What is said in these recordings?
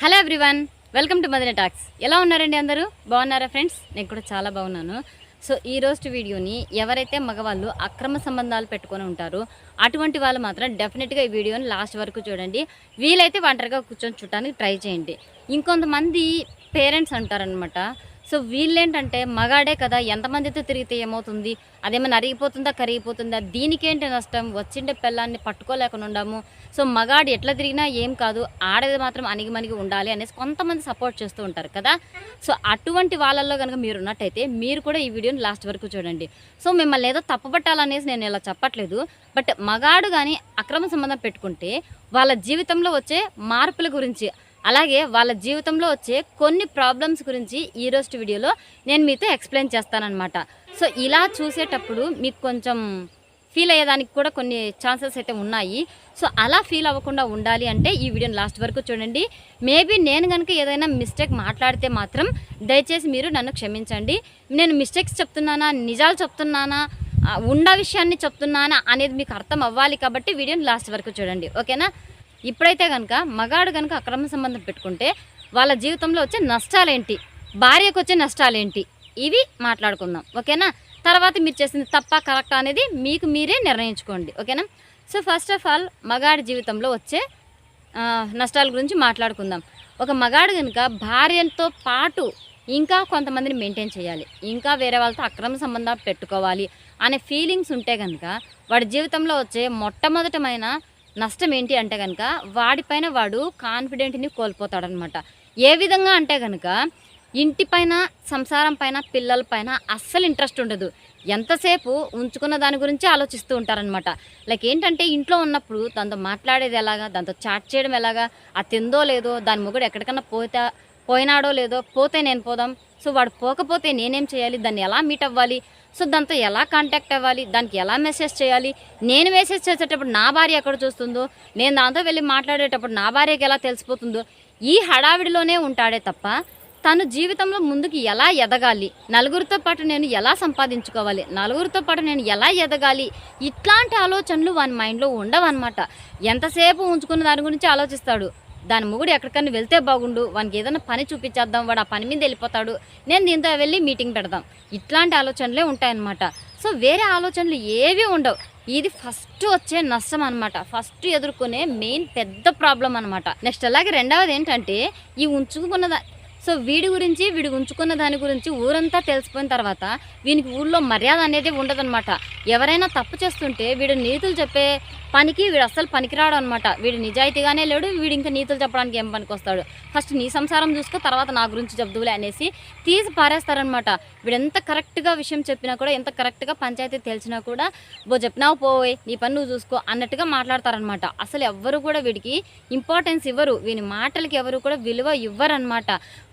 Hello everyone welcome to Madana talks. ఎలా ఉన్నారండి అందరూ? బాగున్నారా ఫ్రెండ్స్? నేను కూడా చాలా బాగున్నాను. సో ఈ రోజు వీడియోని ఎవరైతే మగవాళ్ళు అక్రమ సంబంధాలు పెట్టుకొని ఉంటారో అటువంటి వాళ్ళు మాత్రం డెఫినెట్గా ఈ వీడియోని లాస్ట్ వరకు చూడండి. వీలైతే ఒంటరిగా కూర్చొని చూడటానికి ట్రై చేయండి. ఇంకొంతమంది పేరెంట్స్ అంటారనమాట సో వీళ్ళేంటంటే మగాడే కదా ఎంతమందితో తిరిగితే ఏమవుతుంది? అదేమైనా అరిగిపోతుందా కరిగిపోతుందా? దీనికేంటి నష్టం? వచ్చిండే పిల్లాన్ని పట్టుకోలేకుండా ఉండాము సో మగాడు ఎట్లా తిరిగినా ఏం కాదు ఆడది మాత్రం అణిగిమణిగి ఉండాలి అనేసి కొంతమంది సపోర్ట్ చేస్తూ ఉంటారు కదా. సో అటువంటి వాళ్ళల్లో కనుక మీరు ఉన్నట్టయితే మీరు కూడా ఈ వీడియోని లాస్ట్ వరకు చూడండి. సో మిమ్మల్ని ఏదో తప్పబట్టాలనేసి నేను ఇలా చెప్పట్లేదు. బట్ మగాడు కానీ అక్రమ సంబంధం పెట్టుకుంటే వాళ్ళ జీవితంలో వచ్చే మార్పుల గురించి అలాగే వాళ్ళ జీవితంలో వచ్చే కొన్ని ప్రాబ్లమ్స్ గురించి ఈ రోజు వీడియోలో నేను మీతో ఎక్స్ప్లెయిన్ చేస్తానన్నమాట. సో ఇలా చూసేటప్పుడు మీకు కొంచెం ఫీల్ అయ్యేదానికి కూడా కొన్ని ఛాన్సెస్ అయితే ఉన్నాయి. సో అలా ఫీల్ అవ్వకుండా ఉండాలి అంటే ఈ వీడియోని లాస్ట్ వరకు చూడండి. మేబీ నేను కనుక ఏదైనా మిస్టేక్ మాట్లాడితే మాత్రం దయచేసి మీరు నన్ను క్షమించండి. నేను మిస్టేక్స్ చెప్తున్నానా? నిజాలు చెప్తున్నానా? ఉండ విషయాన్ని చెప్తున్నానా? అనేది మీకు అర్థం అవ్వాలి కాబట్టి వీడియోని లాస్ట్ వరకు చూడండి. ఓకేనా? ఇప్పుడైతే కనుక మగాడు కనుక అక్రమ సంబంధం పెట్టుకుంటే వాళ్ళ జీవితంలో వచ్చే నష్టాలేంటి? భార్యకు వచ్చే నష్టాలేంటి? ఇవి మాట్లాడుకుందాం. ఓకేనా? తర్వాత మీరు చేసింది తప్ప కరెక్ట్ అనేది మీకు మీరే నిర్ణయించుకోండి. ఓకేనా? సో ఫస్ట్ ఆఫ్ ఆల్ మగాడి జీవితంలో వచ్చే నష్టాల గురించి మాట్లాడుకుందాం. ఒక మగాడు కనుక భార్యతో పాటు ఇంకా కొంతమందిని మెయింటైన్ చేయాలి. ఇంకా వేరే వాళ్ళతో అక్రమ సంబంధాలు పెట్టుకోవాలి అనే ఫీలింగ్స్ ఉంటే కనుక వాడి జీవితంలో వచ్చే మొట్టమొదటమైన నష్టం ఏంటి అంటే కనుక వాడిపైన వాడు కాన్ఫిడెంట్ని కోల్పోతాడనమాట. ఏ విధంగా అంటే కనుక ఇంటిపైన సంసారం పైన పిల్లల పైన అస్సలు ఇంట్రెస్ట్ ఉండదు. ఎంతసేపు ఉంచుకున్న దాని గురించి ఆలోచిస్తూ ఉంటారనమాట. లైక్ ఏంటంటే ఇంట్లో ఉన్నప్పుడు దాంతో మాట్లాడేది ఎలాగా దాంతో చాట్ చేయడం ఎలాగా అది తిందో లేదో దాని మొగుడు ఎక్కడికన్నా పోతే పోయినాడో లేదో పోతే నేను పోదాం. సో వాడు పోకపోతే నేనేం చేయాలి? దాన్ని ఎలా మీట్ అవ్వాలి? సో దాంతో ఎలా కాంటాక్ట్ అవ్వాలి? దానికి ఎలా మెసేజ్ చేయాలి? నేను మెసేజ్ చేసేటప్పుడు నా భార్య ఎక్కడ చూస్తుందో? నేను దాంతో వెళ్ళి మాట్లాడేటప్పుడు నా భార్యకి ఎలా తెలిసిపోతుందో? ఈ హడావిడిలోనే ఉంటాడే తప్ప తను జీవితంలో ముందుకు ఎలా ఎదగాలి? నలుగురితో పాటు నేను ఎలా సంపాదించుకోవాలి? నలుగురితో పాటు నేను ఎలా ఎదగాలి? ఇట్లాంటి ఆలోచనలు వాని మైండ్లో ఉండవన్నమాట. ఎంతసేపు ఉంచుకున్న దాని గురించి ఆలోచిస్తాడు? దాని మొగుడు ఎక్కడికన్నా వెళ్తే బాగుండు వానికి ఏదైనా పని చూపించేద్దాం వాడు ఆ పని మీద వెళ్ళిపోతాడు. నేను దీంతో వెళ్ళి మీటింగ్ పెడదాం. ఇట్లాంటి ఆలోచనలే ఉంటాయన్నమాట. సో వేరే ఆలోచనలు ఏవి ఉండవు. ఇది ఫస్ట్ వచ్చే నష్టం అనమాట ఫస్ట్ ఎదుర్కొనే మెయిన్ పెద్ద ప్రాబ్లం అనమాట నెక్స్ట్ అలాగే రెండవది ఏంటంటే ఈ ఉంచుకున్న సో వీడి గురించి వీడు ఉంచుకున్న దాని గురించి ఊరంతా తెలిసిపోయిన తర్వాత వీనికి ఊళ్ళో మర్యాద అనేది ఉండదన్నమాట. ఎవరైనా తప్పు చేస్తుంటే వీడు నీతులు చెప్పే పనికి వీడు అస్సలు పనికిరాడు అనమాట వీడు నిజాయితీగానే లేడు వీడు ఇంకా నీతులు చెప్పడానికి ఏం పనికి వస్తాడు ఫస్ట్ నీ సంసారం చూసుకో తర్వాత నా గురించి చెప్దువులే అనేసి తీసి పారేస్తారనమాట వీడు ఎంత కరెక్ట్గా విషయం చెప్పినా కూడా ఎంత కరెక్ట్గా పంచాయతీ తెలిసినా కూడా బో చెప్పినావు పోవే నీ పని నువ్వు చూసుకో అన్నట్టుగా మాట్లాడతారనమాట అసలు ఎవ్వరు కూడా వీడికి ఇంపార్టెన్స్ ఇవ్వరు వీని మాటలకి ఎవరు కూడా విలువ ఇవ్వరనమాట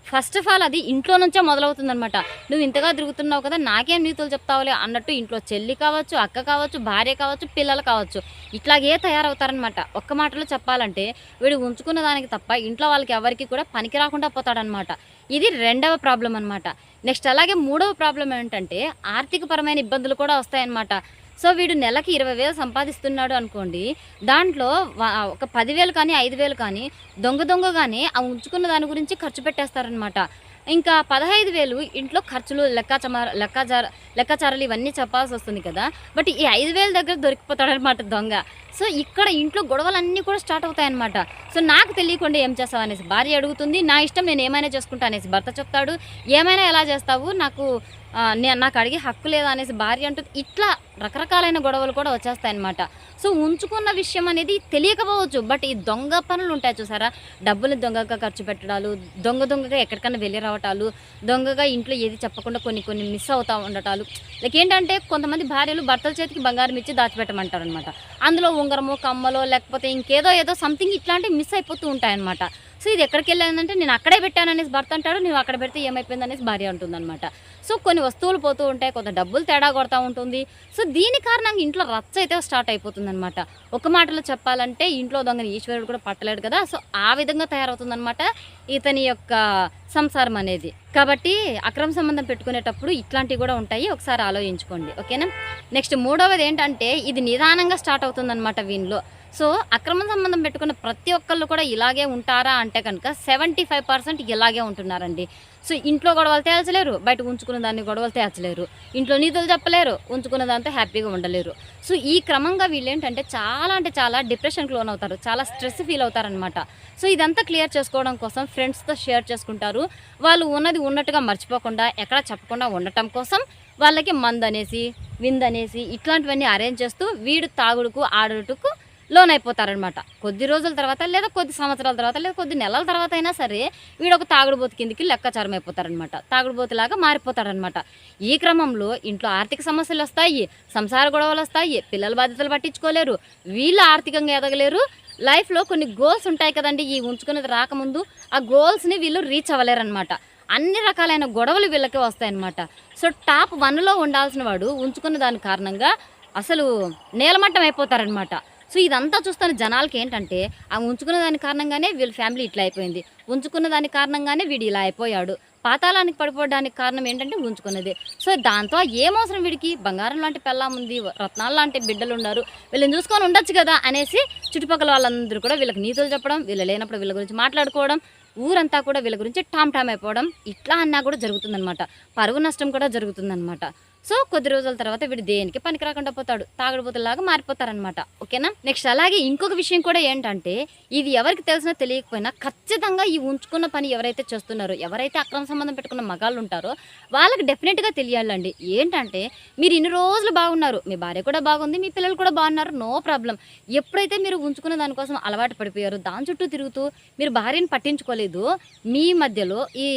ఫస్ట్ ఆఫ్ ఆల్ అది ఇంట్లో నుంచే మొదలవుతుందనమాట నువ్వు ఇంతగా తిరుగుతున్నావు కదా నాకేం నీతులు చెప్తావులే అన్నట్టు ఇంట్లో చెల్లి కావచ్చు అక్క కావచ్చు భార్య కావచ్చు పిల్లలు కావచ్చు. ఇట్లా ఇలాగే తయారవుతారనమాట ఒక్క మాటలో చెప్పాలంటే వీడు ఉంచుకున్న దానికి తప్ప ఇంట్లో వాళ్ళకి ఎవరికి కూడా పనికి రాకుండా పోతాడనమాట ఇది రెండవ ప్రాబ్లం అనమాట నెక్స్ట్ అలాగే మూడవ ప్రాబ్లం ఏంటంటే ఆర్థికపరమైన ఇబ్బందులు కూడా వస్తాయన్నమాట. సో వీడు నెలకి ఇరవై వేలు సంపాదిస్తున్నాడు అనుకోండి దాంట్లో ఒక పదివేలు కానీ ఐదు వేలు కానీ దొంగ దొంగగానే ఆ ఉంచుకున్న దాని గురించి ఖర్చు పెట్టేస్తారనమాట ఇంకా పదహైదు వేలు ఇంట్లో ఖర్చులు లెక్కాచమార లెక్కాచార లెక్కాచారాలు ఇవన్నీ చెప్పాల్సి వస్తుంది కదా. బట్ ఈ ఐదు వేల దగ్గర దొరికిపోతాడనమాట దొంగ. సో ఇక్కడ ఇంట్లో గొడవలన్నీ కూడా స్టార్ట్ అవుతాయన్నమాట. సో నాకు తెలియకుండా ఏం చేస్తావు అనేసి భార్య అడుగుతుంది నా ఇష్టం నేను ఏమైనా చేసుకుంటా అనేసి భర్త చెప్తాడు. ఏమైనా ఎలా చేస్తావు? నాకు నాకు అడిగే హక్కు లేదా? అనేసి భార్య అంటుంది. ఇట్లా రకరకాలైన గొడవలు కూడా వచ్చేస్తాయన్నమాట. సో ఉంచుకున్న విషయం అనేది తెలియకపోవచ్చు బట్ ఈ దొంగ పనులు ఉంటాయి చూసారా? డబ్బులు దొంగగా ఖర్చు పెట్టడాలు దొంగ దొంగగా ఎక్కడికైనా వెళ్ళి రావటాలు దొంగగా ఇంట్లో ఏది చెప్పకుండా కొన్ని కొన్ని మిస్ అవుతూ ఉండటాలు. లైక్ ఏంటంటే కొంతమంది భార్యలు భర్తల చేతికి బంగారం ఇచ్చి దాచిపెట్టమంటారు అనమాట అందులో ఉంగరము కమ్మలో లేకపోతే ఇంకేదో ఏదో సంథింగ్ ఇట్లాంటివి మిస్ అయిపోతూ ఉంటాయన్నమాట. సో ఇది ఎక్కడికి వెళ్ళానంటే నేను అక్కడే పెట్టాను అనేసి భర్త అంటాడు నువ్వు అక్కడ పెడితే ఏమైపోయింది? అనేసి భార్య అంటుందన్నమాట. సో కొన్ని వస్తువులు పోతూ ఉంటాయి కొంత డబ్బులు తేడా కొడతా ఉంటుంది. సో దీని కారణంగా ఇంట్లో రచ్చ అయితే స్టార్ట్ అయిపోతుంది అనమాట ఒక మాటలో చెప్పాలంటే ఇంట్లో దొంగని ఈశ్వరుడు కూడా పట్టలేడు కదా సో ఆ విధంగా తయారవుతుందన్నమాట ఇతని యొక్క సంసారం అనేది. కాబట్టి అక్రమ సంబంధం పెట్టుకునేటప్పుడు ఇట్లాంటివి కూడా ఉంటాయి ఒకసారి ఆలోచించుకోండి. ఓకేనా? నెక్స్ట్ మూడవది ఏంటంటే ఇది నిదానంగా స్టార్ట్ అవుతుందన్నమాట వీనిలో. సో అక్రమ సంబంధం పెట్టుకున్న ప్రతి ఒక్కళ్ళు కూడా ఇలాగే ఉంటారా అంటే కనుక సెవెంటీ ఫైవ్ పర్సెంట్ ఇలాగే ఉంటున్నారండి. సో ఇంట్లో గొడవలు తేల్చలేరు బయట ఉంచుకున్న దాన్ని గొడవలు తేల్చలేరు ఇంట్లో నీతులు చెప్పలేరు ఉంచుకున్న దాంతో హ్యాపీగా ఉండలేరు. సో ఈ క్రమంగా వీళ్ళు ఏంటంటే చాలా అంటే చాలా డిప్రెషన్కి లోన్ అవుతారు చాలా స్ట్రెస్ ఫీల్ అవుతారనమాట సో ఇదంతా క్లియర్ చేసుకోవడం కోసం ఫ్రెండ్స్తో షేర్ చేసుకుంటారు. వాళ్ళు ఉన్నది ఉన్నట్టుగా మర్చిపోకుండా ఎక్కడ చెప్పకుండా ఉండటం కోసం వాళ్ళకి మందనేసి విందనేసి అనేసి ఇట్లాంటివన్నీ అరేంజ్ చేస్తూ వీడు తాగుడుకు ఆడుటకు లోన్ అయిపోతారనమాట కొద్ది రోజుల తర్వాత లేదా కొద్ది సంవత్సరాల తర్వాత లేదా కొద్ది నెలల తర్వాత అయినా సరే వీడు ఒక తాగుడుబోతు కిందికి లెక్కాచారం అయిపోతారనమాట తాగుడుబోతులాగా మారిపోతారనమాట. ఈ క్రమంలో ఇంట్లో ఆర్థిక సమస్యలు వస్తాయి సంసార గొడవలు వస్తాయి పిల్లల బాధ్యతలు పట్టించుకోలేరు వీళ్ళు ఆర్థికంగా ఎదగలేరు. లైఫ్లో కొన్ని గోల్స్ ఉంటాయి కదండి ఈ ఉంచుకునేది రాకముందు ఆ గోల్స్ని వీళ్ళు రీచ్ అవ్వలేరనమాట. అన్ని రకాలైన గొడవలు వీళ్ళకి వస్తాయన్నమాట సో టాప్ వన్లో ఉండాల్సిన వాడు ఉంచుకున్న దాని కారణంగా అసలు నేలమట్టం అయిపోతారనమాట సో ఇదంతా చూస్తున్న జనాలకి ఏంటంటే ఆ ఉంచుకున్న దాని కారణంగానే వీళ్ళ ఫ్యామిలీ ఇట్లా అయిపోయింది. ఉంచుకున్న దాని కారణంగానే వీడు ఇలా అయిపోయాడు. పాతాళానికి పడిపోవడానికి కారణం ఏంటంటే ఉంచుకున్నది. సో దాంతో ఏమవసరం వీడికి? బంగారం లాంటి పెళ్ళాం ఉంది రత్నాలు లాంటి బిడ్డలు ఉన్నారు. వీళ్ళని చూసుకొని ఉండొచ్చు కదా అనేసి చుట్టుపక్కల వాళ్ళందరూ కూడా వీళ్ళకి నీతులు చెప్పడం వీళ్ళు లేనప్పుడు వీళ్ళ గురించి మాట్లాడుకోవడం ఊరంతా కూడా వీళ్ళ గురించి టామ్ టామ్ అయిపోవడం ఇట్లా అన్నా కూడా జరుగుతుందన్నమాట. పరువు నష్టం కూడా జరుగుతుందన్నమాట. సో కొద్ది రోజుల తర్వాత వీడు దేనికి పనికి రాకుండా పోతాడు? తాగుడుపోతులాగా మారిపోతారనమాట ఓకేనా? నెక్స్ట్ అలాగే ఇంకొక విషయం కూడా ఏంటంటే ఇది ఎవరికి తెలిసినా తెలియకపోయినా ఖచ్చితంగా ఈ ఉంచుకున్న పని ఎవరైతే చేస్తున్నారో ఎవరైతే అక్రమ సంబంధం పెట్టుకున్న మగాళ్ళు ఉంటారో వాళ్ళకి డెఫినెట్గా తెలియాలండి. ఏంటంటే మీరు ఇన్ని రోజులు బాగున్నారు మీ భార్య కూడా బాగుంది మీ పిల్లలు కూడా బాగున్నారు నో ప్రాబ్లం. ఎప్పుడైతే మీరు ఉంచుకున్న దానికోసం అలవాటు పడిపోయారు దాని చుట్టూ తిరుగుతూ మీరు భార్యను పట్టించుకోలేదు మీ మధ్యలో ఈ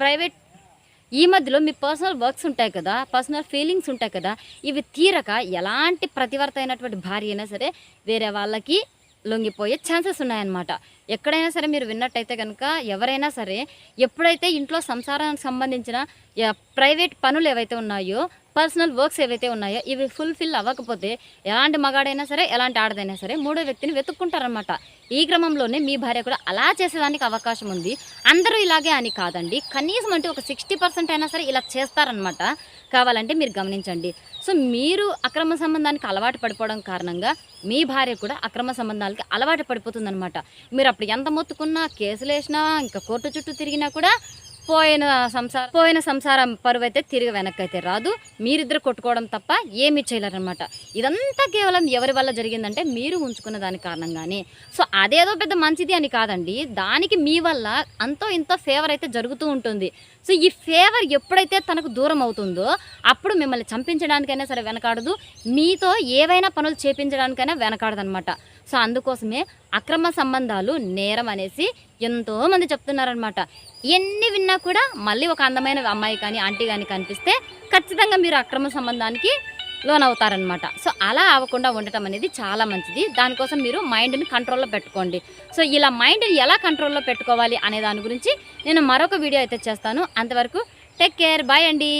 ప్రైవేట్ ఈ మధ్యలో మీ పర్సనల్ వర్క్స్ ఉంటాయి కదా పర్సనల్ ఫీలింగ్స్ ఉంటాయి కదా ఇవి తీరక ఎలాంటి ప్రతివర్త అయినటువంటి భార్య అయినా సరే వేరే వాళ్ళకి లొంగిపోయే ఛాన్సెస్ ఉన్నాయన్నమాట. ఎక్కడైనా సరే మీరు విన్నట్టయితే కనుక ఎవరైనా సరే ఎప్పుడైతే ఇంట్లో సంసారానికి సంబంధించిన ప్రైవేట్ పనులు ఏవైతే ఉన్నాయో పర్సనల్ వర్క్స్ ఏవైతే ఉన్నాయో ఇవి ఫుల్ఫిల్ అవ్వకపోతే ఎలాంటి మగాడైనా సరే ఎలాంటి ఆడదైనా సరే మూడో వ్యక్తిని వెతుక్కుంటారనమాట ఈ క్రమంలోనే మీ భార్య కూడా అలా చేసేదానికి అవకాశం ఉంది. అందరూ ఇలాగే అని కాదండి. కనీసం అంటే ఒక సిక్స్టీ పర్సెంట్ అయినా సరే ఇలా చేస్తారనమాట కావాలంటే మీరు గమనించండి. సో మీరు అక్రమ సంబంధానికి అలవాటు పడిపోవడం కారణంగా మీ భార్య కూడా అక్రమ సంబంధాలకి అలవాటు పడిపోతుందనమాట మీరు అప్పుడు ఎంత మొత్తుకున్నా కేసులు వేసినా ఇంకా కోర్టు చుట్టూ తిరిగినా కూడా పోయిన సంసారం పోయిన సంసారం పరువు అయితే తిరిగి వెనక్కైతే రాదు. మీరిద్దరు కొట్టుకోవడం తప్ప ఏమీ చేయలేరనమాట ఇదంతా కేవలం ఎవరి వల్ల జరిగిందంటే మీరు ఉంచుకున్న దాని కారణంగానే. సో అదేదో పెద్ద మంచిది అని కాదండి. దానికి మీ వల్ల అంతో ఇంతో ఫేవర్ అయితే జరుగుతూ ఉంటుంది. సో ఈ ఫేవర్ ఎప్పుడైతే తనకు దూరం అవుతుందో అప్పుడు మిమ్మల్ని చంపించడానికైనా సరే వెనకాడదు. మీతో ఏవైనా పనులు చేపించడానికైనా వెనకాడదనమాట సో అందుకోసమే అక్రమ సంబంధాలు నేరం అనేసి ఎంతోమంది చెప్తున్నారనమాట ఎన్ని విన్నా కూడా మళ్ళీ ఒక అందమైన అమ్మాయి కానీ ఆంటీ కానీ కనిపిస్తే ఖచ్చితంగా మీరు అక్రమ సంబంధానికి లోన్ అవుతారనమాట సో అలా అవ్వకుండా ఉండటం అనేది చాలా మంచిది. దానికోసం మీరు మైండ్ని కంట్రోల్లో పెట్టుకోండి. సో ఇలా మైండ్ని ఎలా కంట్రోల్లో పెట్టుకోవాలి అనే దాని గురించి నేను మరొక వీడియో అయితే చేస్తాను. అంతవరకు టేక్ కేర్ బాయ్ అండి.